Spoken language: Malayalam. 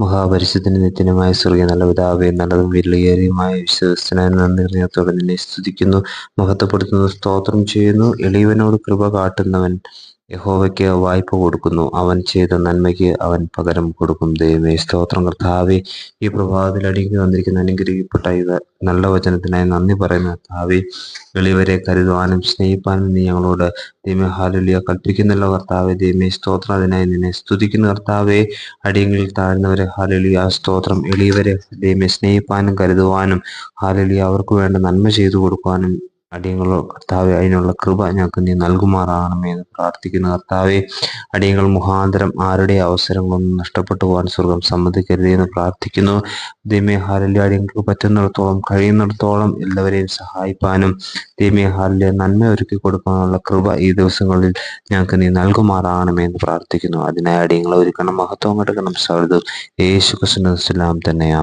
മഹാപരിശുദ്ധന് നിത്യനുമായ സ്വർഗീയ നല്ല പിതാവേ നല്ലതും വിലയേറിയുമായ വിശ്വസ്തനായ നന്ദി നിന്നെ സ്തുതിക്കുന്നു മഹത്വപ്പെടുത്തുന്നു സ്തോത്രം ചെയ്യുന്നു എളിയവനോട് കൃപ കാട്ടുന്നവൻ. യഹോവയ്ക്ക് വായ്പ കൊടുക്കുന്നു. അവൻ ചെയ്ത നന്മയ്ക്ക് അവൻ പകരം കൊടുക്കും. ദൈവമേ സ്തോത്രം. കർത്താവെ ഈ പ്രഭാതത്തിൽ അടിഞ്ഞു വന്നിരിക്കുന്ന അനുഗ്രഹിക്കപ്പെട്ട ഇവ നല്ല വചനത്തിനായി നന്ദി പറയുന്ന. കർത്താവെ വെളിവരെ കരുതുവാനും സ്നേഹിപ്പാനും നീ ഞങ്ങളോട് ദൈവമേ ഹാലുലിയ കൽപ്പിക്കുന്നല്ലോ കർത്താവെ ദൈവമേ സ്തോത്രം. അതിനായി നിന്നെ സ്തുതിക്കുന്ന കർത്താവെ. അടിയങ്ങളിൽ താഴ്ന്നവരെ ഹാലുലിയ സ്തോത്രം. എളിയവരെ ദൈവമേ സ്നേഹിപ്പാനും കരുതുവാനും ഹാലുലിയ അവർക്ക് വേണ്ട നന്മ ചെയ്തു കൊടുക്കുവാനും അടിയങ്ങളോ കർത്താവെ അതിനുള്ള കൃപ ഞങ്ങൾക്ക് നീ നൽകുമാറാകണമേ എന്ന് പ്രാർത്ഥിക്കുന്ന. കർത്താവെ അടിയങ്ങൾ മുഖാന്തരം ആരുടെ അവസരങ്ങളൊന്നും നഷ്ടപ്പെട്ടു പോകാൻ സ്വർഗം സമ്മതിക്കരുത് എന്ന് പ്രാർത്ഥിക്കുന്നു. ദൈമേ ഹാലിലെ അടിയങ്ങൾക്ക് പറ്റുന്നിടത്തോളം കഴിയുന്നിടത്തോളം എല്ലാവരെയും സഹായിപ്പാനും ദൈമേ ഹാലിലെ നന്മ ഒരുക്കി കൊടുക്കാനുള്ള കൃപ ഈ ദിവസങ്ങളിൽ ഞങ്ങൾക്ക് നീ നൽകുമാറാകണമേ എന്ന് പ്രാർത്ഥിക്കുന്നു. അതിനായി അടിയങ്ങളെ ഒരുക്കണം മഹത്വം എടുക്കണം സൗഹൃദം. യേശു തന്നെയാണ്